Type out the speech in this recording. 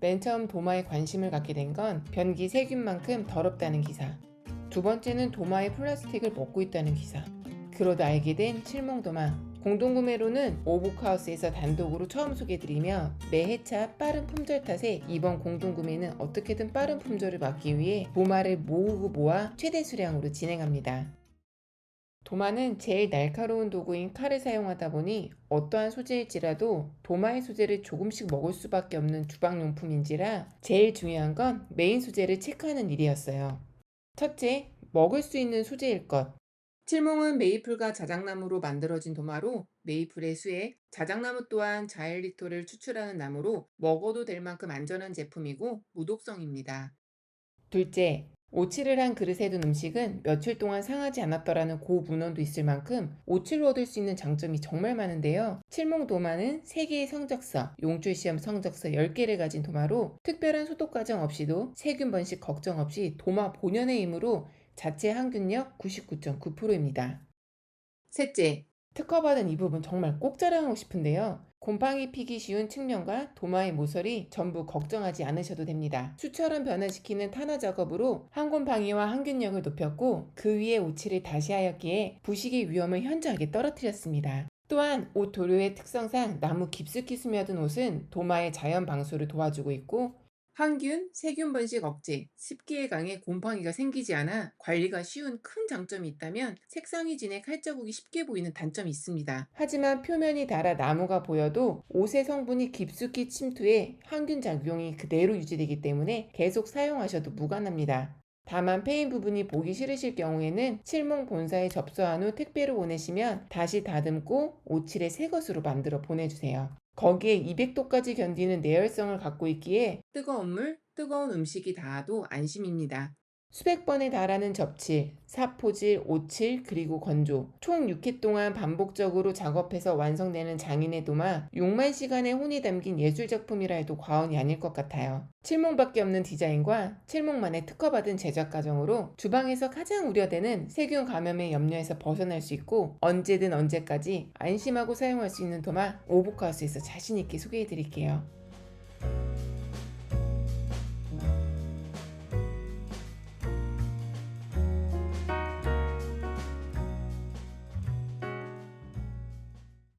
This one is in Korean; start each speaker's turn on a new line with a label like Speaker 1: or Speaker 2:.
Speaker 1: 맨 처음 도마에 관심을 갖게 된 건 변기 세균만큼 더럽다는 기사. 두 번째는 도마에 플라스틱을 먹고 있다는 기사. 그러다 알게 된 칠몽도마. 공동구매로는 오복하우스에서 단독으로 처음 소개드리며 매 해차 빠른 품절 탓에 이번 공동구매는 어떻게든 빠른 품절을 막기 위해 도마를 모으고 모아 최대 수량으로 진행합니다. 도마는 제일 날카로운 도구인 칼을 사용하다 보니 어떠한 소재일지라도 도마의 소재를 조금씩 먹을 수밖에 없는 주방용품인지라 제일 중요한 건 메인 소재를 체크하는 일이었어요. 첫째, 먹을 수 있는 소재일 것. 칠몽은 메이플과 자작나무로 만들어진 도마로 메이플의 수액, 자작나무 또한 자일리토를 추출하는 나무로 먹어도 될 만큼 안전한 제품이고 무독성입니다. 둘째, 오칠을 한 그릇에 둔 음식은 며칠 동안 상하지 않았더라는 고문헌도 있을 만큼 오칠을 얻을 수 있는 장점이 정말 많은데요. 칠몽 도마는 3개의 성적서, 용출시험 성적서 10개를 가진 도마로 특별한 소독 과정 없이도 세균 번식 걱정 없이 도마 본연의 힘으로 자체 항균력 99.9%입니다. 셋째, 특허받은 이 부분 정말 꼭 자랑하고 싶은데요. 곰팡이 피기 쉬운 측면과 도마의 모서리 전부 걱정하지 않으셔도 됩니다. 수처럼 변화시키는 탄화 작업으로 항곰팡이와 항균력을 높였고 그 위에 오칠을 다시 하였기에 부식의 위험을 현저하게 떨어뜨렸습니다. 또한 옷 도료의 특성상 나무 깊숙이 스며든 옷은 도마의 자연 방수를 도와주고 있고 항균, 세균 번식 억제, 습기에 강해 곰팡이가 생기지 않아 관리가 쉬운 큰 장점이 있다면 색상이 진해 칼자국이 쉽게 보이는 단점이 있습니다. 하지만 표면이 닳아 나무가 보여도 옷의 성분이 깊숙이 침투해 항균 작용이 그대로 유지되기 때문에 계속 사용하셔도 무관합니다. 다만 페인 부분이 보기 싫으실 경우에는 칠몽 본사에 접수한 후 택배로 보내시면 다시 다듬고 오칠의 새 것으로 만들어 보내주세요. 거기에 200도까지 견디는 내열성을 갖고 있기에 뜨거운 물, 뜨거운 음식이 닿아도 안심입니다. 수백 번에 달하는 접칠, 사포질, 오칠, 그리고 건조. 총 6회 동안 반복적으로 작업해서 완성되는 장인의 도마 6만 시간의 혼이 담긴 예술작품이라 해도 과언이 아닐 것 같아요. 칠몽밖에 없는 디자인과 칠몽만의 특허받은 제작 과정으로 주방에서 가장 우려되는 세균 감염의 염려에서 벗어날 수 있고 언제든 언제까지 안심하고 사용할 수 있는 도마 오복하우스에서 자신있게 소개해드릴게요.